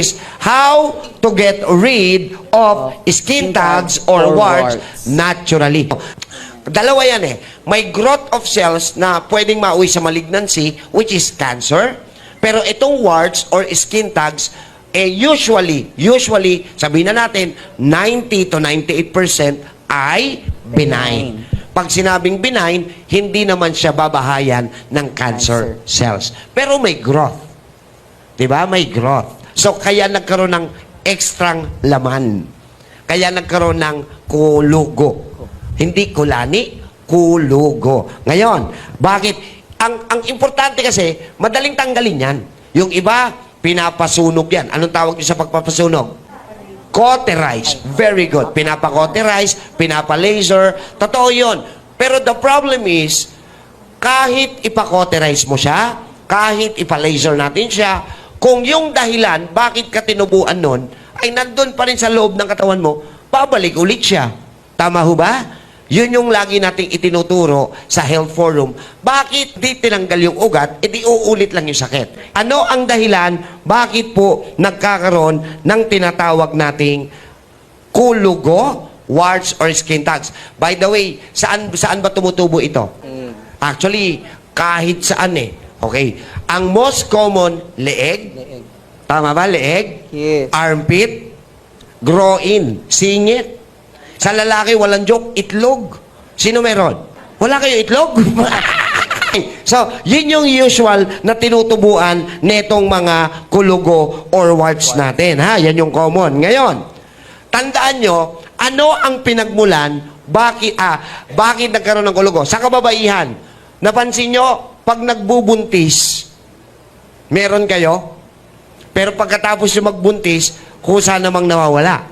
is how to get rid of skin tags or warts naturally. Dalawa yan eh. May growth of cells na pwedeng mauwi sa malignancy, which is cancer. Pero itong warts or skin tags, eh usually, usually, sabihin na natin, 90 to 98% ay benign. Pag sinabing benign, hindi naman siya babahayan ng cancer, cells. Pero may growth. 'Di ba? May growth. So kaya nagkaroon ng ekstrang laman. Kaya nagkaroon ng kulugo. Hindi kulani, kulugo. Ngayon, bakit ang ang importante kasi madaling tanggalin 'yan. Yung iba pinapasunog 'yan. Anong tawag niyo sa pagpapasunog? Cauterize. Very good. Pinapa-cauterize, pinapa-laser. Totoo yun. Pero the problem is, kahit ipa-cauterize mo siya, kahit ipa-laser natin siya, kung yung dahilan bakit ka tinubuan nun, ay nandun pa rin sa loob ng katawan mo, babalik ulit siya. Tama ho ba? Yun yung lagi nating itinuturo sa health forum. Bakit di tinanggal yung ugat, edi uulit lang yung sakit? Ano ang dahilan bakit po nagkakaroon ng tinatawag nating kulugo, warts, or skin tags? By the way, saan saan ba tumutubo ito? Actually, kahit saan eh. Okay. Ang most common, leeg. Leeg. Tama ba? Leeg? Yes. Armpit. Groin. Singit. Sa lalaki, walang joke, itlog. Sino meron? Wala kayo itlog? so, yun yung usual na tinutubuan netong mga kulugo or warts natin. Ha? Yan yung common. Ngayon, tandaan nyo, ano ang pinagmulan, bakit, ah, bakit nagkaroon ng kulugo? Sa kababaihan, napansin nyo, pag nagbubuntis, meron kayo, pero pagkatapos yung magbuntis, kusa namang nawawala.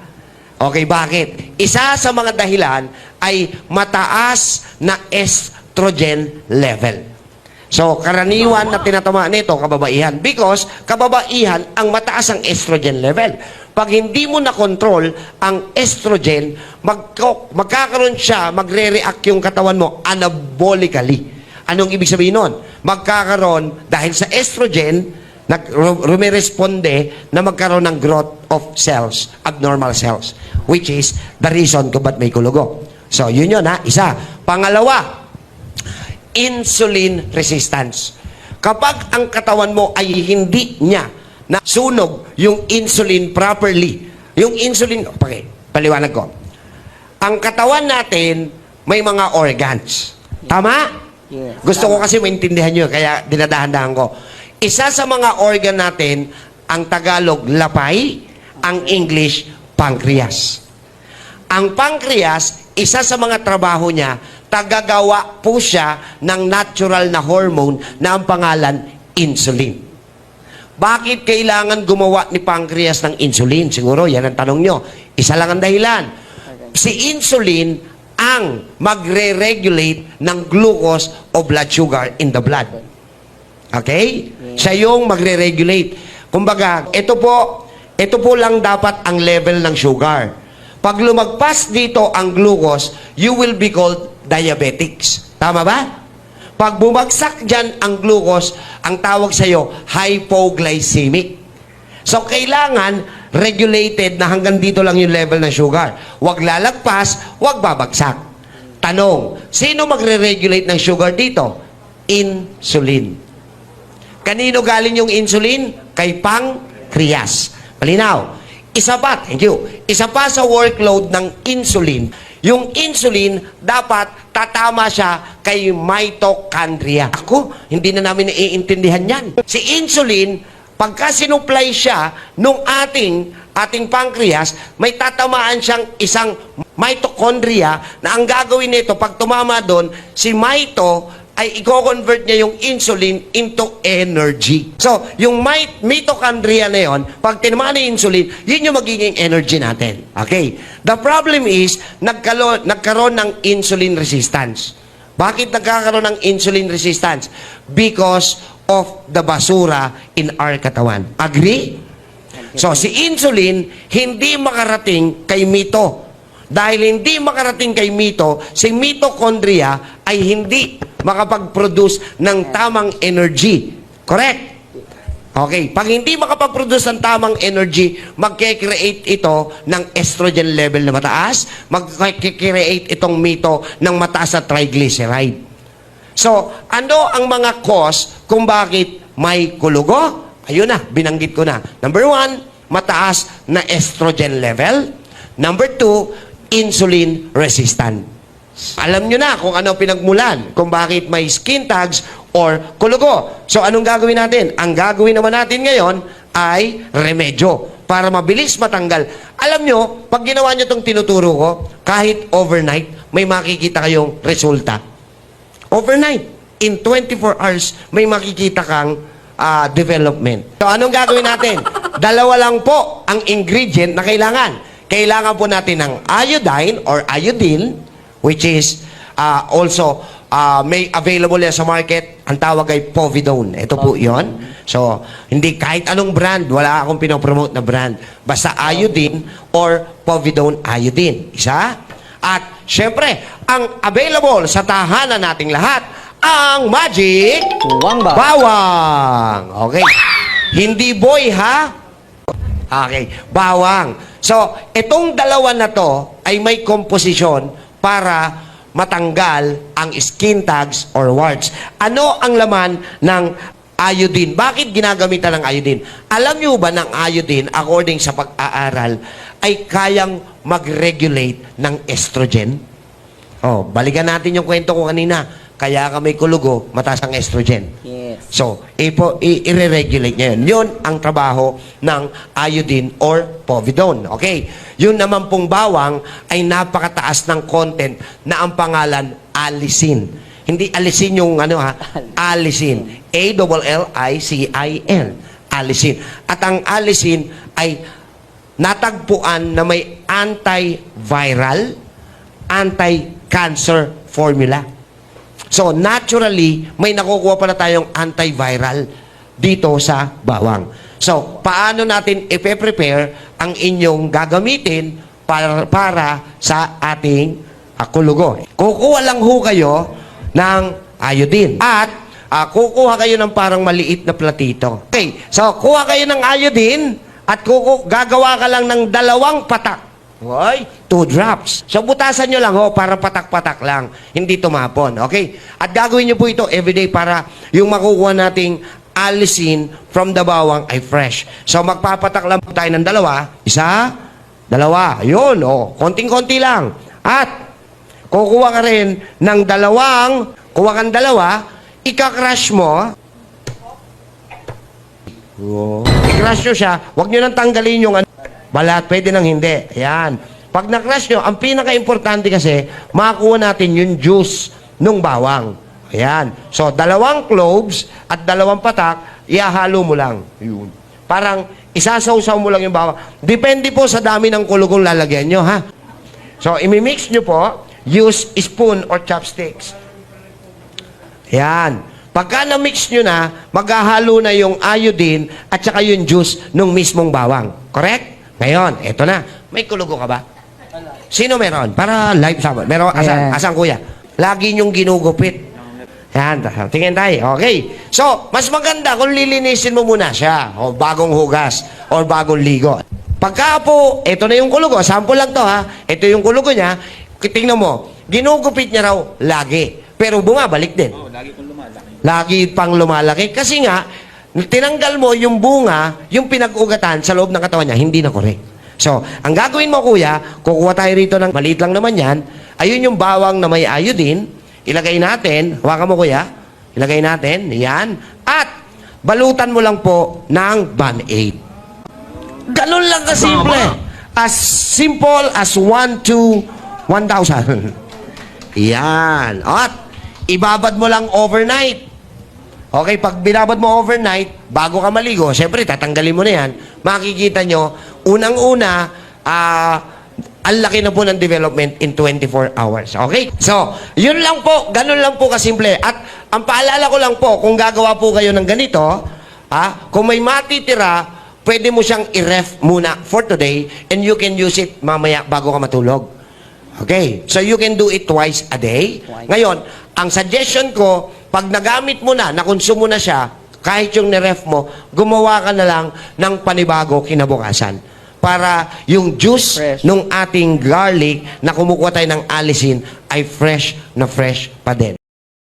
Okay, bakit? Isa sa mga dahilan ay mataas na estrogen level. So, karaniwan na tinatamaan nito, kababaihan. Because, kababaihan, ang mataas ang estrogen level. Pag hindi mo na-control ang estrogen, magko- magkakaroon siya, magre-react yung katawan mo anabolically. Anong ibig sabihin nun? Magkakaroon, dahil sa estrogen, nag rumiresponde na magkaroon ng growth of cells, abnormal cells, which is the reason kung ba't may kulugo. So, yun yun ha, isa. Pangalawa, insulin resistance. Kapag ang katawan mo ay hindi niya na sunog yung insulin properly, yung insulin, okay, paliwanag ko. Ang katawan natin, may mga organs. Tama? Yes. Gusto ko kasi maintindihan nyo, kaya dinadahan-dahan ko. Isa sa mga organ natin, ang Tagalog, lapay, ang English, pancreas. Ang pancreas, isa sa mga trabaho niya, tagagawa po siya ng natural na hormone na ang pangalan, insulin. Bakit kailangan gumawa ni pancreas ng insulin? Siguro, yan ang tanong nyo. Isa lang ang dahilan. Si insulin ang magre-regulate ng glucose o blood sugar in the blood. Okay? Siya yung magre-regulate. Kumbaga, ito po, ito po lang dapat ang level ng sugar. Pag lumagpas dito ang glucose, you will be called diabetics. Tama ba? Pag bumagsak dyan ang glucose, ang tawag sa'yo, hypoglycemic. So, kailangan regulated na hanggang dito lang yung level ng sugar. Huwag lalagpas, huwag babagsak. Tanong, sino magre-regulate ng sugar dito? Insulin. Kanino galing yung insulin? Kay pancreas. Malinaw. Isa pa, thank you. Isa pa sa workload ng insulin, yung insulin dapat tatama siya kay mitochondria. Ako, hindi na namin naiintindihan yan. Si insulin, pagka sinupply siya nung ating ating pancreas, may tatamaan siyang isang mitochondria na ang gagawin nito, pag tumama doon, si mito ay i-convert niya yung insulin into energy. So, yung mit- mitochondria na yon, pag tinamaan ng insulin, yun yung magiging energy natin. Okay? The problem is, nagkalo- nagkaroon ng insulin resistance. Bakit nagkakaroon ng insulin resistance? Because of the basura in our katawan. Agree? So, si insulin, hindi makarating kay mito. Dahil hindi makarating kay mito, si mitochondria ay hindi makapag-produce ng tamang energy. Correct? Okay, pag hindi makapag-produce ng tamang energy, magke-create ito ng estrogen level na mataas, magke-create itong mito ng mataas na triglyceride. So, ano ang mga cause kung bakit may kulugo? Ayun na, binanggit ko na. Number one, mataas na estrogen level. Number two, insulin resistant. Alam nyo na kung ano pinagmulan, kung bakit may skin tags or kulugo. So, anong gagawin natin? Ang gagawin naman natin ngayon ay remedyo para mabilis matanggal. Alam nyo, pag ginawa nyo itong tinuturo ko, kahit overnight, may makikita kayong resulta. Overnight, in 24 hours, may makikita kang ah, development. So, anong gagawin natin? Dalawa lang po ang ingredient na kailangan. Kailangan po natin ng iodine or iodine, which is ah, also ah, may available yan sa market. Ang tawag ay Povidone. Ito po yon. So, hindi kahit anong brand, wala akong pinopromote na brand. Basta iodine or Povidone iodine. Isa. At, syempre, ang available sa tahanan nating lahat, ang Magic Tuwang ba? Bawang. Okay. Hindi boy, ha? Okay. Bawang. So, itong dalawa na to ay may komposisyon para matanggal ang skin tags or warts. Ano ang laman ng iodine? Bakit ginagamitan ng iodine? Alam niyo ba ng iodine, according sa pag-aaral, ay kayang mag-regulate ng estrogen? Oh, balikan natin yung kwento ko kanina. Kaya ka may kulugo, mataas ang estrogen. Yes. So, ipo, i-regulate niya yun. Yun ang trabaho ng iodine or povidone. Okay? Yun naman pong bawang ay napakataas ng content na ang pangalan alisin. Hindi alisin yung ano ha, alisin. A-L-L-I-C-I-N. Alisin. At ang alisin ay natagpuan na may antiviral, anti-cancer formula. So, naturally, may nakukuha pala tayong antiviral dito sa bawang. So, paano natin ipe-prepare ang inyong gagamitin para, para sa ating uh, kulugo? Kukuha lang ho kayo ng iodine. At ah, kukuha kayo ng parang maliit na platito. Okay, so kuha kayo ng iodine at kuku gagawa ka lang ng dalawang patak. Hoy, two drops. So, butasan nyo lang ho para patak-patak lang. Hindi tumapon. Okay? At gagawin nyo po ito everyday para yung makukuha nating alisin from the bawang ay fresh. So, magpapatak lang po tayo ng dalawa. Isa, dalawa. Yun, oh. Konting-konti lang. At, kukuha ka rin ng dalawang, kuha kang dalawa, ika-crush mo, Oh. I-crush nyo siya, huwag nyo nang tanggalin yung ano, balat, pwede nang hindi. Ayan. Pag na-crush nyo, ang pinaka-importante kasi, makakuha natin yung juice nung bawang. Ayan. So, dalawang cloves at dalawang patak, ihahalo mo lang. Yun. Parang isasawsaw mo lang yung bawang. Depende po sa dami ng kulugong lalagyan nyo, ha? So, imimix nyo po, use spoon or chopsticks. Yan. Pagka na-mix nyo na, maghahalo na yung iodine at saka yung juice nung mismong bawang. Correct? Ngayon, eto na. May kulugo ka ba? Sino meron? Para live sa Meron? Asan? Asan kuya? Lagi nyong ginugupit. Yan, tingin tayo. Okay. So, mas maganda kung lilinisin mo muna siya. O bagong hugas. O bagong ligo. Pagka po, ito na yung kulugo. Sample lang to ha. Ito yung kulugo niya. Tingnan mo. Ginugupit niya raw lagi. Pero bumabalik din. Lagi pang lumalaki. Kasi nga, tinanggal mo yung bunga, yung pinag-ugatan sa loob ng katawan niya, hindi na correct. So, ang gagawin mo kuya, kukuha tayo rito ng maliit lang naman yan. Ayun yung bawang na may iodine. Ilagay natin, hawakan mo kuya. Ilagay natin, yan. At, balutan mo lang po ng Band-Aid. Ganun lang kasimple. As simple as 1 to 1,000. Yan. At, ibabad mo lang overnight. Okay, pag binabad mo overnight, bago ka maligo, syempre, tatanggalin mo na yan. Makikita nyo, unang-una, ah, ang laki na po ng development in 24 hours. Okay? So, yun lang po, ganun lang po kasimple. At ang paalala ko lang po, kung gagawa po kayo ng ganito, ah, kung may matitira, pwede mo siyang i-ref muna for today and you can use it mamaya bago ka matulog. Okay? So you can do it twice a day. Ngayon, ang suggestion ko, pag nagamit mo na, nakonsumo na siya, kahit yung niref mo, gumawa ka na lang ng panibago kinabukasan. Para yung juice Fresh. nung ating garlic na kumukuha tayo ng alisin ay fresh na fresh pa din.